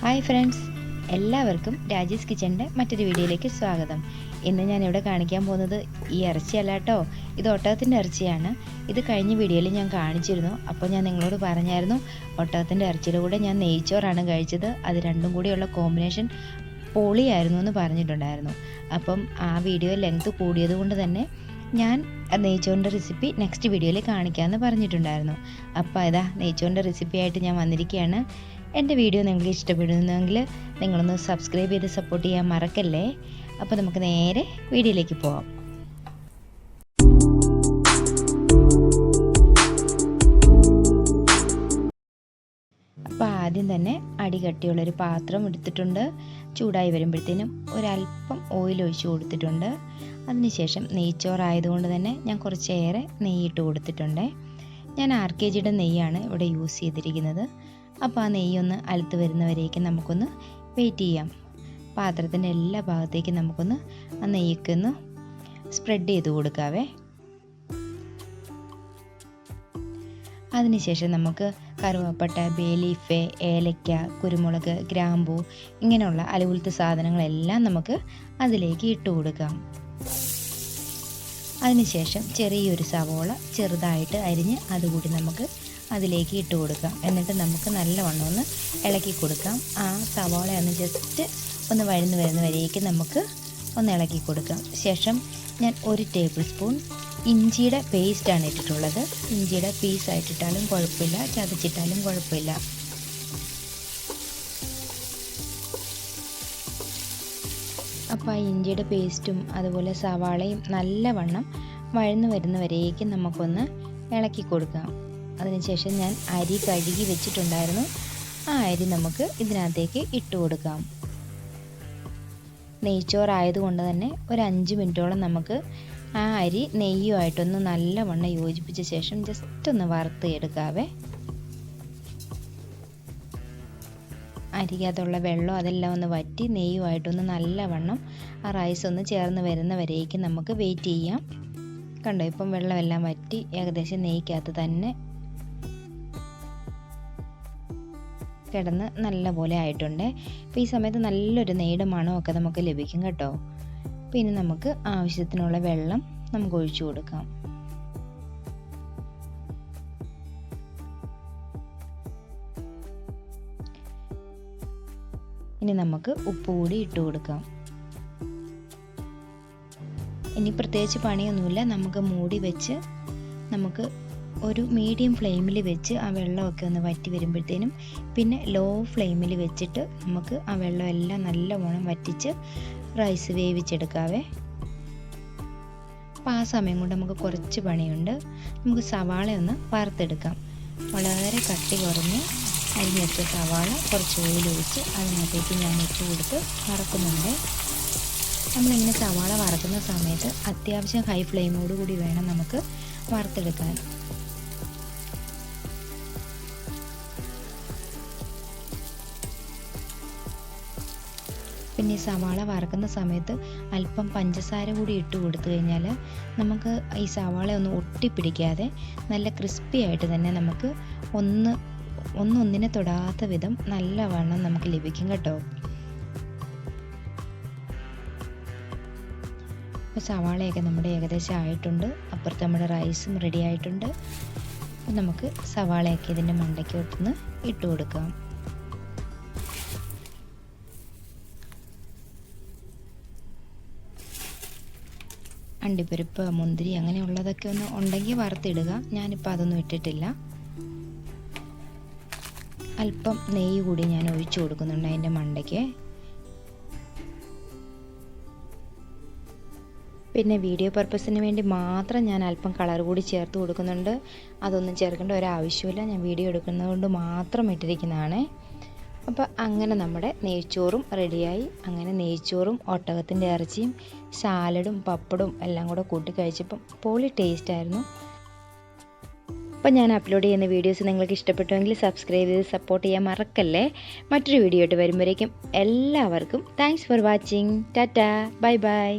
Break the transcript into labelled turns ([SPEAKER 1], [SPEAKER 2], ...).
[SPEAKER 1] Hi friends. എല്ലാവർക്കും രാജേഷ് കിച്ചന്റെ മറ്റൊരു വീഡിയോയിലേക്ക് സ്വാഗതം. ഇന്ന് ഞാൻ ഇവിടെ കാണിക്കാൻ പോകുന്നത് ഈ ഇറച്ചിയല്ല കേട്ടോ. ഇത് ഒട്ടകത്തിന്റെ ഇറച്ചിയാണ്. ഇത് കഴിഞ്ഞ വീഡിയോയിൽ ഞാൻ കാണിച്ചിരുന്നു. അപ്പോൾ ഞാൻ നിങ്ങളോട് പറഞ്ഞായിരുന്നു ഒട്ടകത്തിന്റെ ഇറച്ചിയുടെ കൂടെ ഞാൻ നെയ്ച്ചോറാണ് കഴിച്ചത്. അത് രണ്ടും കൂടിയുള്ള കോമ്പിനേഷൻ പൊളിയായിരുന്നു എന്ന് പറഞ്ഞിട്ടുണ്ടായിരുന്നു. അപ്പം ആ വീഡിയോ ലെങ്ത് കൂടിയതുകൊണ്ട് തന്നെ ഞാൻ നെയ്ച്ചോറിന്റെ റെസിപ്പി നെക്സ്റ്റ് വീഡിയോയിൽ കാണിക്കാമെന്ന് പറഞ്ഞിട്ടുണ്ടായിരുന്നു. അപ്പോൾ ഇതാ നെയ്ച്ചോറിന്റെ റെസിപ്പി ആയിട്ട് ഞാൻ വന്നിരിക്കുകയാണ്. എന്റെ വീഡിയോ നിങ്ങൾക്ക് ഇഷ്ടപ്പെടുന്നെങ്കിൽ നിങ്ങളൊന്ന് സബ്സ്ക്രൈബ് ചെയ്ത് സപ്പോർട്ട് ചെയ്യാൻ മറക്കല്ലേ? അപ്പോൾ നമുക്ക് നേരെ വീഡിയോയിലേക്ക് പോവാം. അപ്പോൾ ആദ്യം തന്നെ അടി കട്ടിയുള്ളൊരു പാത്രം എടുത്തിട്ടുണ്ട്. ചൂടായി വരുമ്പോഴത്തേനും ഒരല്പം ഓയിൽ ഒഴിച്ച് കൊടുത്തിട്ടുണ്ട്. അതിനുശേഷം നെയ്ച്ചോറായതുകൊണ്ട് തന്നെ ഞാൻ കുറച്ചേറെ നെയ്യിട്ട് കൊടുത്തിട്ടുണ്ട്. ഞാൻ ആർ കെ ജിയുടെ നെയ്യാണ് ഇവിടെ യൂസ് ചെയ്തിരിക്കുന്നത്. അപ്പോൾ ആ നെയ്യൊന്ന് അലുത്ത് വരുന്നവരേക്ക് നമുക്കൊന്ന് വെയിറ്റ് ചെയ്യാം. പാത്രത്തിന്റെ എല്ലാ ഭാഗത്തേക്കും നമുക്കൊന്ന് ആ നെയ്യ്ക്കൊന്ന് സ്പ്രെഡ് ചെയ്ത് കൊടുക്കാവേ. അതിനുശേഷം നമുക്ക് കറുവപ്പട്ട ബേലീഫ് ഏലയ്ക്ക കുരുമുളക് ഗ്രാമ്പു ഇങ്ങനെയുള്ള അലവുലത്തെ സാധനങ്ങളെല്ലാം നമുക്ക് അതിലേക്ക് ഇട്ട് കൊടുക്കാം. അതിനുശേഷം ചെറിയൊരു സവോള ചെറുതായിട്ട് അരിഞ്ഞ് അതുകൂടി നമുക്ക് അതിലേക്ക് ഇട്ട് കൊടുക്കാം. എന്നിട്ട് നമുക്ക് നല്ലവണ്ണം ഒന്ന് ഇളക്കി കൊടുക്കാം. ആ സവാള ഒന്ന് ജസ്റ്റ് ഒന്ന് വഴന്ന് വരുന്ന വരേക്ക് നമുക്ക് ഒന്ന് ഇളക്കി കൊടുക്കാം. ശേഷം ഞാൻ ഒരു ടേബിൾ സ്പൂൺ ഇഞ്ചിയുടെ പേസ്റ്റാണ് ഇട്ടിട്ടുള്ളത്. ഇഞ്ചിയുടെ പീസ് പീസായിട്ടിട്ടാലും കുഴപ്പമില്ല. ചതച്ചിട്ടാലും കുഴപ്പമില്ല. അപ്പോൾ ആ ഇഞ്ചിയുടെ പേസ്റ്റും അതുപോലെ സവാളയും നല്ലവണ്ണം വഴന്നു വരുന്നവരേക്കും നമുക്കൊന്ന് ഇളക്കി കൊടുക്കാം. അതിനുശേഷം ഞാൻ അരി കഴുകി വെച്ചിട്ടുണ്ടായിരുന്നു. ആ അരി നമുക്ക് ഇതിനകത്തേക്ക് ഇട്ട് കൊടുക്കാം. നെയ്ച്ചോറായതുകൊണ്ട് തന്നെ ഒരു അഞ്ച് മിനിറ്റോളം നമുക്ക് ആ അരി നെയ്യുമായിട്ടൊന്ന് നല്ലവണ്ണം യോജിപ്പിച്ച ശേഷം ജസ്റ്റ് ഒന്ന് വറുത്ത് എടുക്കാവേ. അരിക്കകത്തുള്ള വെള്ളം അതെല്ലാം ഒന്ന് വറ്റി നെയ്യുമായിട്ടൊന്ന് നല്ലവണ്ണം ആ റൈസ് ഒന്ന് ചേർന്ന് വരുന്നവരേക്ക് നമുക്ക് വെയിറ്റ് ചെയ്യാം. കണ്ടോ ഇപ്പം വെള്ളമെല്ലാം വറ്റി ഏകദേശം നെയ്ക്കകത്ത് തന്നെ കിടന്ന് നല്ല പോലെ ആയിട്ടുണ്ട്. അപ്പോൾ ഈ സമയത്ത് നല്ലൊരു നെയ്യുടെ ഒക്കെ നമുക്ക് ലഭിക്കും കേട്ടോ. പിന്നെ നമുക്ക് ആവശ്യത്തിനുള്ള വെള്ളം നമുക്ക് ഒഴിച്ചു കൊടുക്കാം. ഇനി നമുക്ക് ഉപ്പ് കൂടി ഇട്ട് കൊടുക്കാം. ഇനി പ്രത്യേകിച്ച് പണിയൊന്നുമില്ല. നമുക്ക് മൂടി വെച്ച് നമുക്ക് ഒരു മീഡിയം ഫ്ലെയിമിൽ വെച്ച് ആ വെള്ളമൊക്കെ ഒന്ന് വറ്റി വരുമ്പോഴത്തേനും പിന്നെ ലോ ഫ്ലെയിമിൽ വെച്ചിട്ട് നമുക്ക് ആ വെള്ളം എല്ലാം നല്ലവണ്ണം വറ്റിച്ച് റൈസ് വേവിച്ചെടുക്കാവേ. അപ്പോൾ ആ സമയം കൊണ്ട് നമുക്ക് കുറച്ച് പണിയുണ്ട്. നമുക്ക് സവാള ഒന്ന് വറുത്തെടുക്കാം. വളരെ കട്ടി കുറഞ്ഞ് അരിഞ്ഞെടുത്ത സവാള കുറച്ച് ഓയിലൊഴിച്ച് അതിനകത്തേക്ക് ഞാൻ ഇട്ട് കൊടുത്ത് വറക്കുന്നുണ്ട്. നമ്മളിങ്ങനെ സവാള വറക്കുന്ന സമയത്ത് അത്യാവശ്യം ഹൈ ഫ്ലെയിമോട് കൂടി വേണം നമുക്ക് വറുത്തെടുക്കാൻ. പിന്നെ ഈ സവാള വറക്കുന്ന സമയത്ത് അല്പം പഞ്ചസാര കൂടി ഇട്ട് കൊടുത്തു കഴിഞ്ഞാൽ നമുക്ക് ഈ സവാള ഒന്ന് ഒട്ടിപ്പിടിക്കാതെ നല്ല ക്രിസ്പി ആയിട്ട് തന്നെ നമുക്ക് ഒന്ന് ഒന്നൊന്നിനെ തൊടാത്ത വിധം നല്ല വണ്ണം നമുക്ക് ലഭിക്കും കേട്ടോ. അപ്പോൾ സവാളയൊക്കെ നമ്മുടെ ഏകദേശം ആയിട്ടുണ്ട്. അപ്പുറത്ത് നമ്മുടെ റൈസും റെഡി ആയിട്ടുണ്ട്. നമുക്ക് സവാളയൊക്കെ ഇതിന്റെ മണ്ടയ്ക്കോട്ടൊന്ന് ഇട്ട് കൊടുക്കാം. അണ്ടിപ്പരിപ്പ് മുന്തിരി അങ്ങനെയുള്ളതൊക്കെ ഒന്ന് ഉണ്ടെങ്കിൽ വറുത്തിടുക. ഞാനിപ്പോൾ അതൊന്നും ഇട്ടിട്ടില്ല. അല്പം നെയ്യ് കൂടി ഞാൻ ഒഴിച്ചു കൊടുക്കുന്നുണ്ട് അതിന്റെ മണ്ടയ്ക്ക്. പിന്നെ വീഡിയോ പർപ്പസിന് വേണ്ടി മാത്രം ഞാൻ അല്പം കളർ കൂടി ചേർത്ത് കൊടുക്കുന്നുണ്ട്. അതൊന്നും ചേർക്കേണ്ട ഒരാവശ്യമില്ല. ഞാൻ വീഡിയോ എടുക്കുന്നതുകൊണ്ട് മാത്രം ഇട്ടിരിക്കുന്നതാണ്. അപ്പോൾ അങ്ങനെ നമ്മുടെ നെയ്ച്ചോറും റെഡിയായി അങ്ങനെ നെയ്ച്ചോറും ഒട്ടകത്തിന്റെ ഇറച്ചിയും സാലഡും പപ്പടും എല്ലാം കൂടെ കൂട്ടി കഴിച്ചപ്പം പോളി ടേസ്റ്റ് ആയിരുന്നു. അപ്പോൾ ഞാൻ അപ്ലോഡ് ചെയ്യുന്ന വീഡിയോസ് നിങ്ങൾക്ക് ഇഷ്ടപ്പെട്ടുവെങ്കിൽ സബ്സ്ക്രൈബ് ചെയ്ത് സപ്പോർട്ട് ചെയ്യാൻ മറക്കല്ലേ? മറ്റൊരു വീഡിയോ ആയിട്ട് വരുമ്പോഴേക്കും എല്ലാവർക്കും thanks for watching tata bye bye